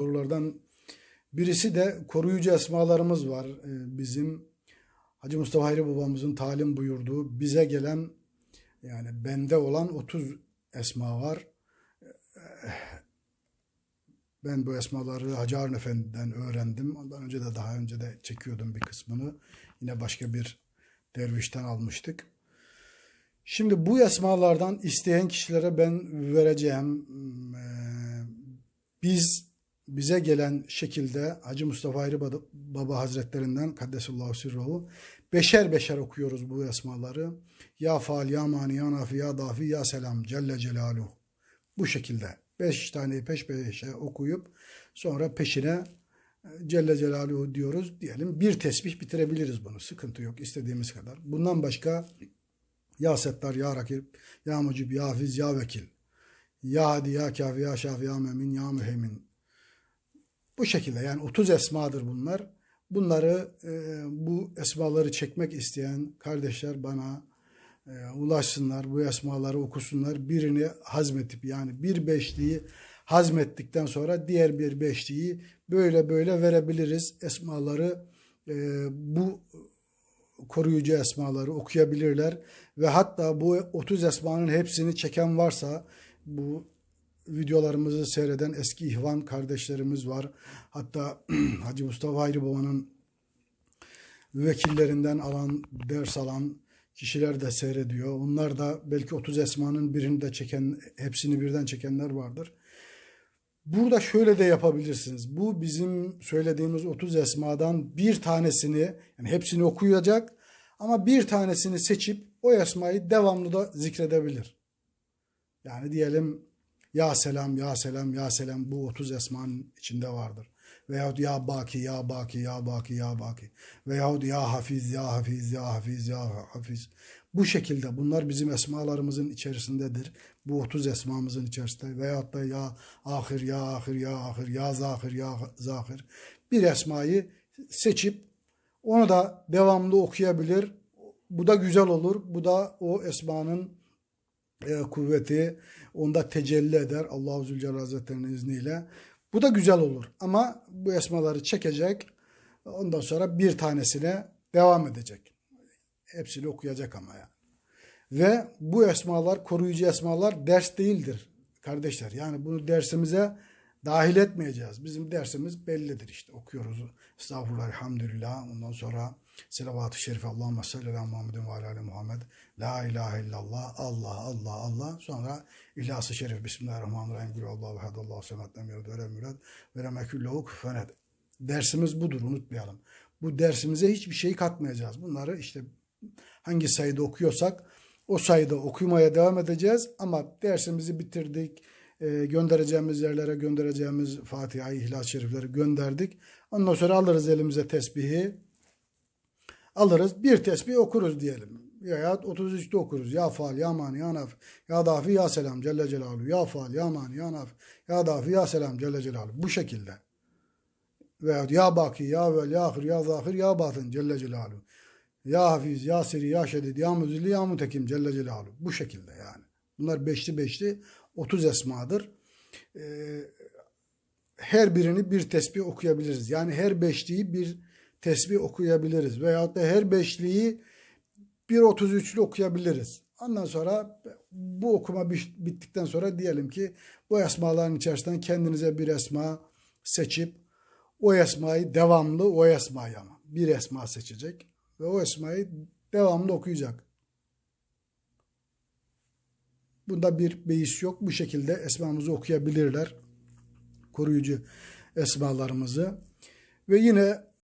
sorulardan birisi de koruyucu esmalarımız var. Ee, Bizim Hacı Mustafa Hayri babamızın talim buyurduğu bize gelen yani bende olan 30 esma var. Ee, Ben bu esmaları Hacı Harun Efendi'den öğrendim. Ondan önce de daha önce de çekiyordum bir kısmını. Yine başka bir dervişten almıştık. Şimdi bu esmalardan isteyen kişilere ben vereceğim. Eee, Biz bize gelen şekilde Hacı Mustafa Baba- Baba Hazretlerinden Kaddesullahu Sirruhu beşer beşer okuyoruz bu esmaları. Ya faal, ya mani, ya nafi, ya dafi, ya selam Celle Celaluhu. Bu şekilde beş tane peş peşe okuyup sonra peşine e, Celle Celaluhu diyoruz diyelim. Bir tesbih bitirebiliriz bunu. Sıkıntı yok istediğimiz kadar. Bundan başka ya Settar, Ya Rakip, Ya Mucib, Ya Hafiz, Ya Vekil. Ya Hadi, Ya Kafi, Ya Şafi, Ya Memin, Ya Mühemin. Bu şekilde yani 30 esmadır bunlar. Bunları e, bu esmaları çekmek isteyen kardeşler bana e, ulaşsınlar. Bu esmaları okusunlar. Birini hazmetip yani bir beşliği hazmettikten sonra diğer bir beşliği böyle böyle verebiliriz. Esmaları e, bu koruyucu esmaları okuyabilirler ve hatta bu 30 esmanın hepsini çeken varsa bu videolarımızı seyreden eski ihvan kardeşlerimiz var. Hatta Hacı Mustafa Hayri Baba'nın vekillerinden alan, ders alan kişiler de seyrediyor. Onlar da belki 30 esmanın birini de çeken, hepsini birden çekenler vardır. Burada şöyle de yapabilirsiniz. Bu bizim söylediğimiz 30 esmadan bir tanesini, yani hepsini okuyacak ama bir tanesini seçip o esmayı devamlı da zikredebilir. Yani diyelim ya selam, ya selam, ya selam bu 30 esmanın içinde vardır. Veyahut ya baki, ya baki, ya baki, ya baki. Veyahut ya hafiz, ya hafiz, ya hafiz, ya hafiz. Bu şekilde bunlar bizim esmalarımızın içerisindedir. Bu 30 esmamızın içerisinde. Veyahut da ya ahir, ya ahir, ya ahir, ya zahir, ya zahir. Bir esmayı seçip onu da devamlı okuyabilir. Bu da güzel olur. Bu da o esmanın e, kuvveti onda tecelli eder Allahu Zülcelal Hazretleri'nin izniyle. Bu da güzel olur. Ama bu esmaları çekecek. Ondan sonra bir tanesine devam edecek. Hepsini okuyacak ama yani. Ve bu esmalar, koruyucu esmalar ders değildir kardeşler. Yani bunu dersimize dahil etmeyeceğiz. Bizim dersimiz bellidir işte. Okuyoruz. Estağfurullah, elhamdülillah. Ondan sonra selavat-ı şerif. Allahümme salli ala Muhammedin ve ala Muhammed. La ilahe illallah. Allah, Allah, Allah. Sonra İhlas-ı Şerif. Bismillahirrahmanirrahim. Gül Allahu ehad. Allahu semet. Nem yurdu ve lem yurad. Ve lem eküllehu küfenet. Dersimiz budur. Unutmayalım. Bu dersimize hiçbir şey katmayacağız. Bunları işte hangi sayıda okuyorsak o sayıda okumaya devam edeceğiz. Ama dersimizi bitirdik. E, göndereceğimiz yerlere göndereceğimiz Fatiha-i İhlas-ı Şerifleri gönderdik. Ondan sonra alırız elimize tesbihi. Alırız. Bir tesbih okuruz diyelim. Veya 33'te okuruz. Ya faal, ya mani, ya naf, ya dafi, ya selam Celle Celaluhu. Ya faal, ya mani, ya naf, ya dafi, ya selam Celle Celaluhu. Bu şekilde. Veya ya baki, ya vel, ya ahir, ya zahir, ya batın Celle Celaluhu. Ya hafiz, ya siri, ya şedid, ya müzilli, ya mutekim Celle Celaluhu. Bu şekilde yani. Bunlar beşli beşli 30 esmadır. Ee, her birini bir tesbih okuyabiliriz. Yani her beşliği bir tesbih okuyabiliriz. Veyahut da her beşliği bir 33'lü okuyabiliriz. Ondan sonra bu okuma bittikten sonra diyelim ki bu esmaların içerisinden kendinize bir esma seçip o esmayı devamlı o esmayı ama bir esma seçecek ve o esmayı devamlı okuyacak. Bunda bir beis yok. Bu şekilde esmamızı okuyabilirler. Koruyucu esmalarımızı. Ve yine